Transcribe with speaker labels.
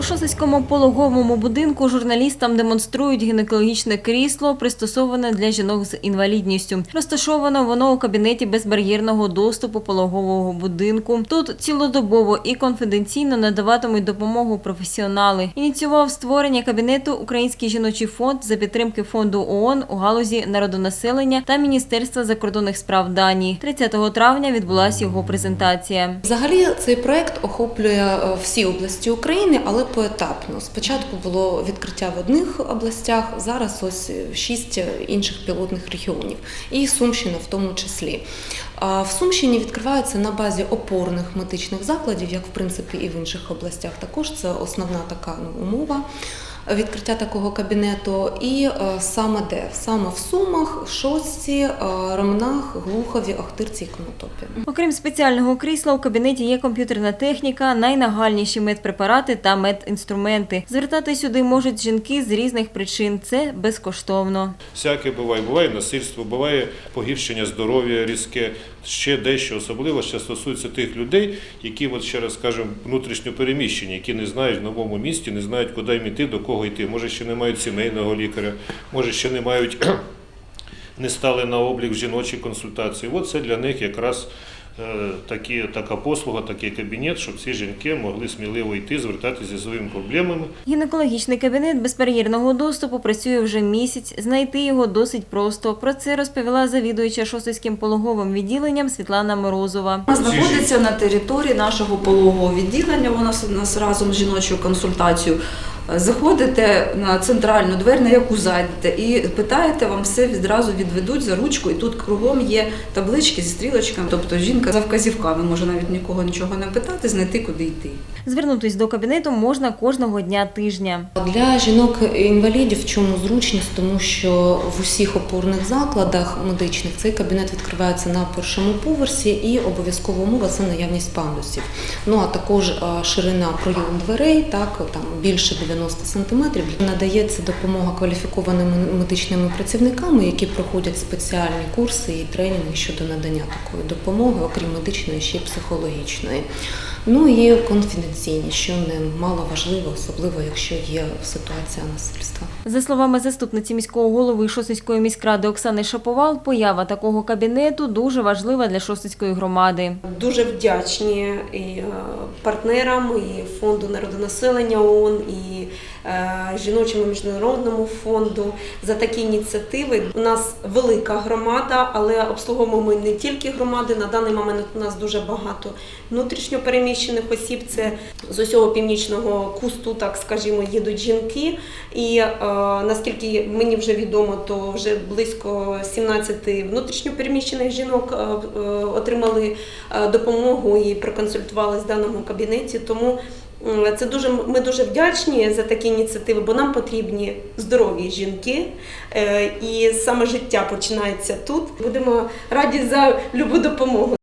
Speaker 1: У Шосицькому пологовому будинку журналістам демонструють гінекологічне крісло, пристосоване для жінок з інвалідністю. Розташовано воно у кабінеті безбар'єрного доступу пологового будинку. Тут цілодобово і конфіденційно надаватимуть допомогу професіонали. Ініціював створення кабінету Український жіночий фонд за підтримки фонду ООН у галузі народонаселення та Міністерства закордонних справ Данії. 30 травня відбулася його презентація.
Speaker 2: Взагалі цей проект охоплює е, всі області України, але поетапно. Спочатку було відкриття в одних областях, зараз ось е, шість інших пілотних регіонів, і Сумщина в тому числі. В Сумщині відкриваються на базі опорних медичних закладів, як в принципі і в інших областях. Також це основна така ну, умова. Відкриття такого кабінету, і е, саме де? Саме в Сумах, Шостці, е, Ромнах, Глухові, Охтирці і Конотопі.
Speaker 1: Окрім спеціального крісла, у кабінеті є комп'ютерна техніка, найнагальніші медпрепарати та медінструменти. Звертати сюди можуть жінки з різних причин. Це безкоштовно.
Speaker 3: Всяке буває. Буває насильство, буває погіршення здоров'я різке, ще дещо особливо що стосується тих людей, які, от ще раз скажемо, внутрішньо переміщені, які не знають в новому місті, не знають, куди їм іти, до кого йти. Може, ще не мають сімейного лікаря, може, ще не мають, не стали на облік в жіночій консультації. От це для них якраз. Е, Такі, така послуга, такий кабінет, щоб ці жінки могли сміливо йти, звертатися зі своїми проблемами.
Speaker 1: Гінекологічний кабінет безбар'єрного доступу працює вже місяць. Знайти його досить просто. Про це розповіла завідуюча Шосицьким пологовим відділенням Світлана Морозова.
Speaker 4: Вона знаходиться на території нашого пологового відділення. Вона у нас разом з жіночою консультацією. Заходите на центральну двері, на яку зайдете, і питаєте, вам все відразу відведуть за ручку, і тут кругом є таблички зі стрілочками. Тобто жінка за вказівками може навіть нікого нічого не питати, знайти куди йти.
Speaker 1: Звернутись до кабінету можна кожного дня тижня.
Speaker 2: Для жінок-інвалідів в чому зручність, тому що в усіх опорних закладах медичних цей кабінет відкривається на першому поверсі і обов'язкова умова це наявність пандусів. Ну а також ширина пройому дверей, так там більше 90 сантиметрів. Надається допомога кваліфікованими медичними працівниками, які проходять спеціальні курси і тренінги щодо надання такої допомоги, окрім медичної, ще й психологічної. Ну і конфіденційність, що не мало важливо, особливо якщо є ситуація насильства.
Speaker 1: За словами заступниці міського голови Шосицької міськради Оксани Шаповал, поява такого кабінету дуже важлива для Шосицької громади.
Speaker 5: Дуже вдячні і е, партнерам, і фонду народонаселення ООН, і е, жіночому міжнародному фонду за такі ініціативи. У нас велика громада, але обслуговуємо ми не тільки громади. На даний момент у нас дуже багато внутрішньопереміщених осіб. Це з усього північного кусту, так скажімо, їдуть жінки. І е, наскільки мені вже відомо, то вже близько 17 внутрішньопереміщених жінок е, е, отримали допомогу і проконсультувалися в даному кабінеті. Тому це дуже ми дуже вдячні за такі ініціативи, бо нам потрібні здорові жінки, і саме життя починається тут. Будемо раді за любу допомогу.